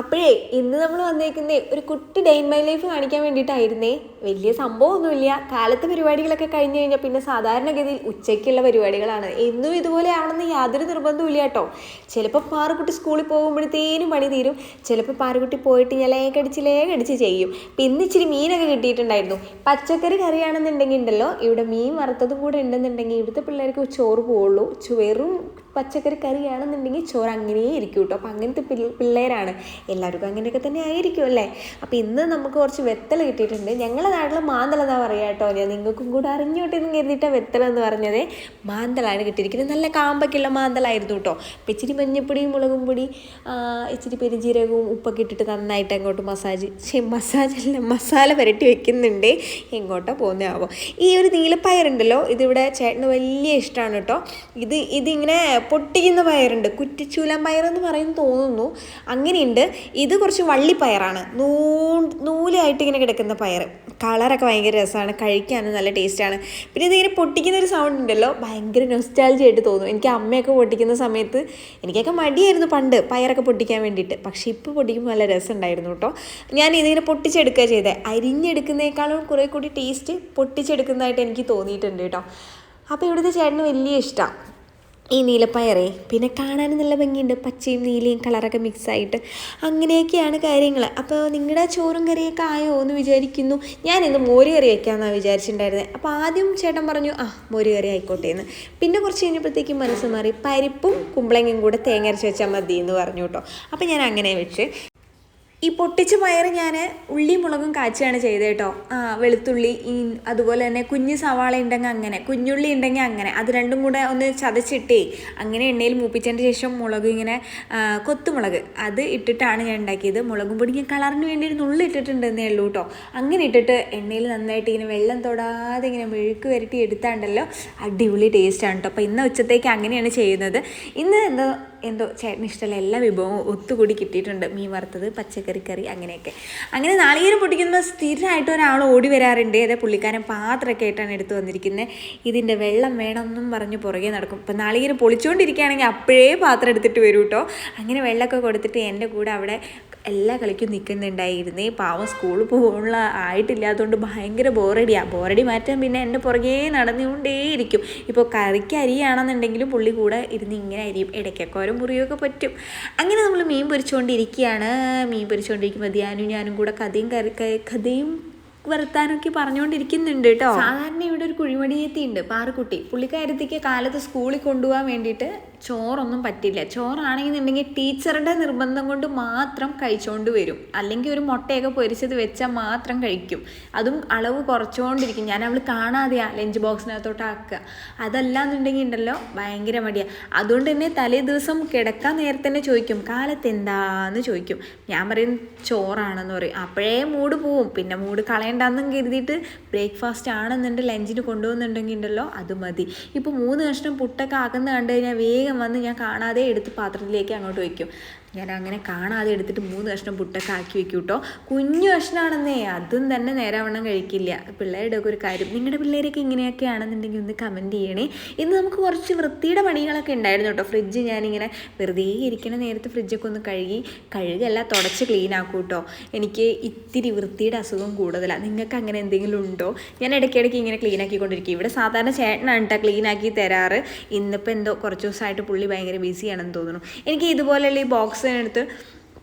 അപ്പോഴേ ഇന്ന് നമ്മൾ വന്നേക്കുന്നേ ഒരു കുട്ടി ഡേ ഇൻ മൈ ലൈഫ് കാണിക്കാൻ വേണ്ടിയിട്ടായിരുന്നേ. വലിയ സംഭവമൊന്നുമില്ല. കാലത്തെ പരിപാടികളൊക്കെ കഴിഞ്ഞ് കഴിഞ്ഞാൽ പിന്നെ സാധാരണഗതിയിൽ ഉച്ചയ്ക്കുള്ള പരിപാടികളാണ്. എന്നും ഇതുപോലെ ആവണമെന്ന് യാതൊരു നിർബന്ധവും കേട്ടോ. ചിലപ്പോൾ പാറുകുട്ടി സ്കൂളിൽ പോകുമ്പോഴത്തേനും പണി തീരും. ചിലപ്പോൾ പാറുകുട്ടി പോയിട്ട് ഞാൻ ലേഖടിച്ച് ലേഖടിച്ച് ചെയ്യും. പിന്നെ ഇച്ചിരി മീനൊക്കെ കിട്ടിയിട്ടുണ്ടായിരുന്നു. പച്ചക്കറി കറിയാണെന്നുണ്ടെങ്കിൽ ഉണ്ടല്ലോ ഇവിടെ മീൻ വറുത്തതും കൂടെ ഉണ്ടെന്നുണ്ടെങ്കിൽ ഇവിടുത്തെ പിള്ളേർക്ക് ചോറ് പോവുള്ളൂ. വെറും പച്ചക്കറി കറിയാണെന്നുണ്ടെങ്കിൽ ചോറ് അങ്ങനെ ഇരിക്കും കേട്ടോ. അപ്പം അങ്ങനത്തെ പിള്ള- പിള്ളേരാണ്. എല്ലാവർക്കും അങ്ങനെയൊക്കെ തന്നെ ആയിരിക്കും അല്ലേ? അപ്പോൾ ഇന്ന് നമുക്ക് കുറച്ച് വെത്തൽ കിട്ടിയിട്ടുണ്ട്. ഞങ്ങളുടെ നാട്ടിൽ മാന്തല എന്നാ പറയുക കേട്ടോ. ഞാൻ നിങ്ങൾക്കും കൂടെ അറിഞ്ഞോട്ടെ എന്ന് കരുതിയിട്ടാണ് വെത്തൽ എന്ന് പറഞ്ഞത്. മാന്തലാണ് കിട്ടിയിരിക്കുന്നത്. നല്ല കാമ്പൊക്കെയുള്ള മാന്തലായിരുന്നു കേട്ടോ. അപ്പം ഇച്ചിരി മഞ്ഞപ്പൊടിയും മുളകും പൊടി ഇച്ചിരി പെരുംജീരകവും ഉപ്പൊക്കെ ഇട്ടിട്ട് നന്നായിട്ട് അങ്ങോട്ട് മസാജ് മസാജ് അല്ല മസാല പുരട്ടി വെക്കുന്നുണ്ട്. എങ്ങോട്ടോ പോകുന്നതാവോ ഈ ഒരു നീലപ്പയറുണ്ടല്ലോ. ഇതിവിടെ ചേട്ടന് വലിയ ഇഷ്ടമാണ് കേട്ടോ. ഇത് ഇതിങ്ങനെ പൊട്ടിക്കുന്ന പയറുണ്ട്. കുറ്റിച്ചൂലം പയറെന്ന് പറയുന്നു തോന്നുന്നു. അങ്ങനെയുണ്ട്. ഇത് കുറച്ച് വള്ളിപ്പയറാണ്. നൂ നൂലായിട്ട് ഇങ്ങനെ കിടക്കുന്ന പയർ കളറൊക്കെ ഭയങ്കര രസമാണ്. കഴിക്കാനും നല്ല ടേസ്റ്റാണ്. പിന്നെ ഇതിങ്ങനെ പൊട്ടിക്കുന്ന ഒരു സൗണ്ട് ഉണ്ടല്ലോ. ഭയങ്കര നൊസ്റ്റാലജി ആയിട്ട് തോന്നും. എനിക്ക് അമ്മയൊക്കെ പൊട്ടിക്കുന്ന സമയത്ത് എനിക്കൊക്കെ മടിയായിരുന്നു പണ്ട് പയറൊക്കെ പൊട്ടിക്കാൻ വേണ്ടിയിട്ട്. പക്ഷേ ഇപ്പോൾ പൊട്ടിക്കുമ്പോൾ നല്ല രസമുണ്ടായിരുന്നു കേട്ടോ. ഞാൻ ഇതിങ്ങനെ പൊട്ടിച്ചെടുക്കുക ചെയ്തത് അരിഞ്ഞെടുക്കുന്നേക്കാളും കുറേ കൂടി ടേസ്റ്റ് പൊട്ടിച്ചെടുക്കുന്നതായിട്ട് എനിക്ക് തോന്നിയിട്ടുണ്ട് കേട്ടോ. അപ്പോൾ ഇവിടുത്തെ ചേട്ടന് വലിയ ഇഷ്ടമാണ് ഈ നീലപ്പയറേ പിന്നെ കാണാനും നല്ല ഭംഗിയുണ്ട്. പച്ചയും നീലയും കളറൊക്കെ മിക്സായിട്ട്. അങ്ങനെയൊക്കെയാണ് കാര്യങ്ങൾ അപ്പോൾ നിങ്ങളുടെ ചോറും കറിയൊക്കെ ആയോ എന്ന് വിചാരിക്കുന്നു. ഞാൻ ഇന്ന് മോര് കറി വയ്ക്കാമെന്നാണ് വിചാരിച്ചിട്ടുണ്ടായിരുന്നത് അപ്പോൾ ആദ്യം ചേട്ടൻ പറഞ്ഞു ആ മോര് കറി ആയിക്കോട്ടെ എന്ന്. പിന്നെ കുറച്ച് കഴിഞ്ഞപ്പോഴത്തേക്കും മനസ്സ് മാറി പരിപ്പും കുമ്പളങ്ങയും കൂടെ തേങ്ങ അരച്ച് വെച്ചാൽ മതി എന്ന് പറഞ്ഞു കേട്ടോ അപ്പോൾ ഞാൻ അങ്ങനെ വെച്ച്. ഈ പൊട്ടിച്ച പയർ ഞാൻ ഉള്ളിയും മുളകും കാച്ചുകയാണ് ചെയ്തത് കേട്ടോ. ആ വെളുത്തുള്ളി അതുപോലെ തന്നെ കുഞ്ഞ് സവാള ഉണ്ടെങ്കിൽ അങ്ങനെ കുഞ്ഞുള്ളി ഉണ്ടെങ്കിൽ അങ്ങനെ അത് രണ്ടും കൂടെ ഒന്ന് ചതച്ചിട്ടേ അങ്ങനെ എണ്ണയിൽ മൂപ്പിച്ചതിന് ശേഷം മുളക് ഇങ്ങനെ കൊത്തുമുളക് അത് ഇട്ടിട്ടാണ് ഞാൻ ഉണ്ടാക്കിയത്. മുളകും പൊടി ഞാൻ കളറിന് വേണ്ടി ഒരു നുള്ളി ഇട്ടിട്ടുണ്ടെന്നേ ഉള്ളൂ കേട്ടോ. അങ്ങനെ ഇട്ടിട്ട് എണ്ണയിൽ നന്നായിട്ട് ഇങ്ങനെ വെള്ളം തൊടാതെ ഇങ്ങനെ മെഴുക്ക് വരട്ടി എടുത്താണ്ടല്ലോ അടിപൊളി ടേസ്റ്റാണ് കേട്ടോ. അപ്പോൾ ഇന്ന് ഉച്ചത്തേക്ക് അങ്ങനെയാണ് ചെയ്യുന്നത്. ഇന്ന് എന്തോ എന്തോ ചേട്ടന് ഇഷ്ടമുള്ള എല്ലാ വിഭവവും ഒത്തുകൂടി കിട്ടിയിട്ടുണ്ട്. മീൻ വറുത്തത് പച്ചക്കറി കറി അങ്ങനെയൊക്കെ. അങ്ങനെ നാളികേരം പൊട്ടിക്കുമ്പോൾ സ്ഥിരമായിട്ട് ഒരാൾ ഓടി വരാറുണ്ട്. അതേ പുള്ളിക്കാരൻ പാത്രമൊക്കെ ആയിട്ടാണ് എടുത്തു വന്നിരിക്കുന്നത്. ഇതിന്റെ വെള്ളം വേണമെന്നും പറഞ്ഞ് പുറകെ നടക്കും. ഇപ്പം നാളികേരം പൊളിച്ചുകൊണ്ടിരിക്കുകയാണെങ്കിൽ അപ്പോഴേ പാത്രം എടുത്തിട്ട് വരും കേട്ടോ അങ്ങനെ വെള്ളമൊക്കെ കൊടുത്തിട്ട് എന്റെ കൂടെ അവിടെ എല്ലാ കളിക്കും നിൽക്കുന്നുണ്ടായിരുന്നേ പാവം സ്കൂളിൽ പോകാനുള്ള ആയിട്ടില്ലാത്തതുകൊണ്ട് ഭയങ്കര ബോറടിയാണ് ബോറടി മാറ്റാൻ പിന്നെ എന്റെ പുറകെ നടന്നുകൊണ്ടേയിരിക്കും. ഇപ്പോൾ കറിക്ക് അരിയാണെന്നുണ്ടെങ്കിലും പുള്ളി കൂടെ ഇരുന്ന് ഇങ്ങനെ അരിയും. ഇടയ്ക്കൊക്കെ മുറിയൊക്കെ പറ്റും. അങ്ങനെ നമ്മൾ മീൻ പൊരിച്ചുകൊണ്ടിരിക്കുകയാണ് മീൻ പൊരിച്ചുകൊണ്ടിരിക്കുമ്പോൾ ധ്യാനും ഞാനും കൂടെ കഥയും കറി കഥയും വരുത്താനൊക്കെ പറഞ്ഞുകൊണ്ടിരിക്കുന്നുണ്ട് കേട്ടോ. സാധാരണ ഇവിടെ ഒരു കുഴിമടിയെത്തി ഉണ്ട് പാറുക്കുട്ടി. പുള്ളിക്കാരത്തേക്ക് കാലത്ത് സ്കൂളിൽ കൊണ്ടുപോകാൻ വേണ്ടിയിട്ട് ചോറൊന്നും പറ്റില്ല. ചോറാണെന്നുണ്ടെങ്കിൽ ടീച്ചറുടെ നിർബന്ധം കൊണ്ട് മാത്രം കഴിച്ചുകൊണ്ട് വരും. അല്ലെങ്കിൽ ഒരു മുട്ടയൊക്കെ പൊരിച്ചത് വെച്ചാൽ മാത്രം കഴിക്കും. അതും അളവ് കുറച്ചുകൊണ്ടിരിക്കും. ഞാൻ അവൾ കാണാതെയാ ലഞ്ച് ബോക്സിനകത്തോട്ട് ആക്കുക. അതല്ലാന്നുണ്ടെങ്കിൽ ഉണ്ടല്ലോ ഭയങ്കര മടിയാണ് അതുകൊണ്ട് തന്നെ തലേ ദിവസം കിടക്കാൻ നേരത്തെ തന്നെ ചോദിക്കും കാലത്ത് എന്താന്ന് ചോദിക്കും. ഞാൻ പറയും ചോറാണെന്ന് പറയും. അപ്പോഴേ മൂഡ് പോവും. പിന്നെ മൂഡ് കളയണ്ടെന്നും കരുതിയിട്ട് ബ്രേക്ക്ഫാസ്റ്റ് ആണെന്നുണ്ട് ലഞ്ചിന് കൊണ്ടുപോകുന്നുണ്ടെങ്കിൽ ഉണ്ടല്ലോ അത് മതി. ഇപ്പോൾ മൂന്ന് കഷ്ണം പുട്ടൊക്കെ ആക്കുന്ന കണ്ടു കഴിഞ്ഞാൽ വേഗം വന്ന് ഞാൻ കാണാതെ എടുത്ത് പാത്രത്തിലേക്ക് അങ്ങോട്ട് വയ്ക്കും. ഞാൻ അങ്ങനെ കാണാതെ എടുത്തിട്ട് മൂന്ന് കഷ്ണം പുട്ടൊക്കെ ആക്കി വെക്കും കേട്ടോ കുഞ്ഞു കഷ്ണമാണെന്നേ അതും തന്നെ നേരാവണ്ണം കഴിക്കില്ല. പിള്ളേരുടെ ഒക്കെ ഒരു കാര്യം. നിങ്ങളുടെ പിള്ളേരൊക്കെ ഇങ്ങനെയൊക്കെ ആണെന്നുണ്ടെങ്കിൽ ഒന്ന് കമന്റ് ചെയ്യണേ. ഇന്ന് നമുക്ക് കുറച്ച് വൃത്തിയുടെ പണികളൊക്കെ ഉണ്ടായിരുന്നു കേട്ടോ. ഫ്രിഡ്ജ് ഞാനിങ്ങനെ വെറുതെ ഇരിക്കണ നേരത്തെ ഫ്രിഡ്ജൊക്കെ ഒന്ന് കഴുകി കഴുകല്ല തുടച്ച് ക്ലീൻ ആക്കും കേട്ടോ. എനിക്ക് ഇത്തിരി വൃത്തിയുടെ അസുഖം കൂടുതലാണ് നിങ്ങൾക്ക് അങ്ങനെ എന്തെങ്കിലും ഉണ്ടോ? ഞാൻ ഇടയ്ക്കിടയ്ക്ക് ഇങ്ങനെ ക്ലീൻ ആക്കിക്കൊണ്ടിരിക്കും. ഇവിടെ സാധാരണ ചേട്ടനാണ് കേട്ടോ ക്ലീൻ ആക്കി തരാറ്. ഇന്നിപ്പോൾ എന്തോ കുറച്ച് ദിവസമായിട്ട് പുള്ളി ഭയങ്കര ബിസിയാണെന്ന് തോന്നുന്നു. എനിക്ക് ഇതുപോലെയുള്ള ഈ ബോക്സിനടുത്ത്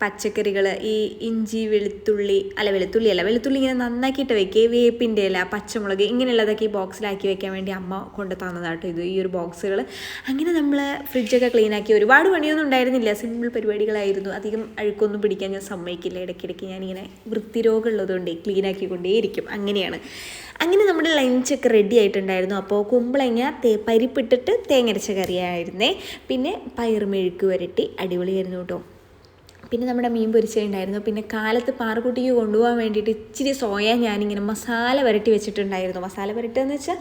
പച്ചക്കറികൾ ഈ ഇഞ്ചി വെളുത്തുള്ളി അല്ല വെളുത്തുള്ളി അല്ല വെളുത്തുള്ളി ഇങ്ങനെ നന്നാക്കിയിട്ട് വെക്കുക വേപ്പിന്റെ ഇല പച്ചമുളക് ഇങ്ങനെയുള്ളതൊക്കെ ഈ ബോക്സിലാക്കി വെക്കാൻ വേണ്ടി അമ്മ കൊണ്ട് തന്നതാട്ടോ ഇത് ഈ ഒരു ബോക്സുകൾ അങ്ങനെ നമ്മൾ ഫ്രിഡ്ജൊക്കെ ക്ലീൻ ആക്കി ഒരുപാട് പണിയൊന്നും ഉണ്ടായിരുന്നില്ല. സിമ്പിൾ പരിപാടികളായിരുന്നു. അധികം അഴുക്കൊന്നും പിടിക്കാൻ ഞാൻ സമ്മതിക്കില്ല. ഇടയ്ക്കിടയ്ക്ക് ഞാനിങ്ങനെ വൃത്തിരോഗമുള്ളതുകൊണ്ട് ക്ലീൻ ആക്കിക്കൊണ്ടേയിരിക്കും അങ്ങനെയാണ്. അങ്ങനെ നമ്മുടെ ലഞ്ചൊക്കെ റെഡി ആയിട്ടുണ്ടായിരുന്നു. അപ്പോൾ കുമ്പളങ്ങ തേ പരിപ്പിട്ടിട്ട് തേങ്ങരച്ച കറിയായിരുന്നേ. പിന്നെ പയർ മെഴുക്ക് വരട്ടി അടിപൊളിയായിരുന്നു കേട്ടോ. പിന്നെ നമ്മുടെ മീൻ പൊരിച്ചിട്ടുണ്ടായിരുന്നു പിന്നെ കാലത്ത് പാറക്കുട്ടിക്ക് കൊണ്ടുപോകാൻ വേണ്ടിയിട്ട് ഇച്ചിരി സോയ ഞാനിങ്ങനെ മസാല പുരട്ടി വെച്ചിട്ടുണ്ടായിരുന്നു. മസാല പുരട്ടുകയെന്ന് വെച്ചാൽ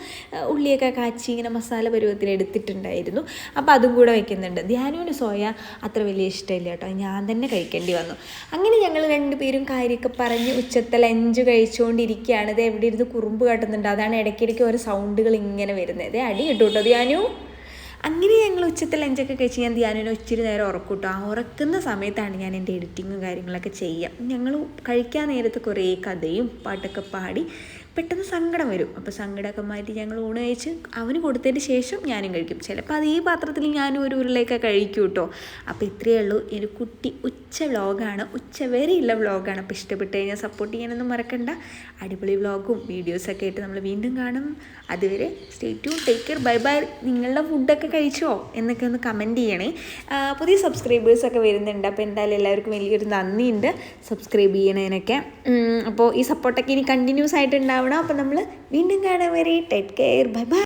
ഉള്ളിയൊക്കെ കാച്ചി ഇങ്ങനെ മസാല പരുവത്തിൽ എടുത്തിട്ടുണ്ടായിരുന്നു. അപ്പോൾ അതും കൂടെ വെക്കുന്നുണ്ട്. ധ്യാനുവിന് സോയ അത്ര വലിയ ഇഷ്ടമില്ല കേട്ടോ. ഞാൻ തന്നെ കഴിക്കേണ്ടി വന്നു. അങ്ങനെ ഞങ്ങൾ രണ്ടുപേരും കാര്യമൊക്കെ പറഞ്ഞ് ഉച്ചത്തെ ലഞ്ച് കഴിച്ചുകൊണ്ടിരിക്കുകയാണ് ഇത് എവിടെ ഇരുന്ന് കുറുമ്പ് കാട്ടുന്നുണ്ട്. അതാണ് ഇടയ്ക്കിടയ്ക്ക് ഓരോ സൗണ്ടുകൾ ഇങ്ങനെ വരുന്നത്. അടി കിട്ടും കേട്ടോ ധ്യാനു. അങ്ങനെ ഞങ്ങൾ ഉച്ചത്തെ ലഞ്ചൊക്കെ കഴിച്ച് ഞാൻ ധ്യാനം ഒത്തിരി നേരം ഉറക്കൂട്ടോ. ആ ഉറക്കുന്ന സമയത്താണ് ഞാൻ എന്റെ എഡിറ്റിങ്ങും കാര്യങ്ങളൊക്കെ ചെയ്യുക ഞങ്ങൾ കഴിക്കാൻ നേരത്ത് കുറേ കഥയും പാട്ടൊക്കെ പാടി പെട്ടെന്ന് സങ്കടം വരും. അപ്പോൾ സങ്കടമൊക്കെ മാറ്റി ഞങ്ങൾ ഊണ് കഴിച്ച് അവന് കൊടുത്തതിന് ശേഷം ഞാനും കഴിക്കും. ചിലപ്പോൾ അത് ഈ പാത്രത്തിൽ ഞാനും ഒരു ഉരുളയൊക്കെ കഴിക്കും കേട്ടോ അപ്പോൾ ഇത്രയേ ഉള്ളൂ. ഒരു കുട്ടി ഉച്ച വ്ളോഗാണ് ഉച്ച വരെയുള്ള വ്ളോഗാണ് അപ്പോൾ ഇഷ്ടപ്പെട്ട് കഴിഞ്ഞാൽ സപ്പോർട്ട് ചെയ്യാനൊന്നും മറക്കണ്ട. അടിപൊളി വ്ളോഗും വീഡിയോസൊക്കെ ആയിട്ട് നമ്മൾ വീണ്ടും കാണും. അതുവരെ stay to take care bye bye നിങ്ങളുടെ ഫുഡൊക്കെ കഴിച്ചോ? എന്നൊക്കെ ഒന്ന് കമന്റ് ചെയ്യണേ. പുതിയ സബ്സ്ക്രൈബേഴ്സൊക്കെ വരുന്നുണ്ട്. അപ്പോൾ എന്തായാലും എല്ലാവർക്കും വലിയൊരു നന്ദിയുണ്ട്. സബ്സ്ക്രൈബ് ചെയ്യണതിനൊക്കെ അപ്പോൾ ഈ സപ്പോർട്ടൊക്കെ ഇനി കണ്ടിന്യൂസ് ആയിട്ട് ഉണ്ടാവണം അപ്പോൾ നമ്മൾ വീണ്ടും കാണാൻ വരെ ടേക്ക് കെയർ ബൈ ബൈ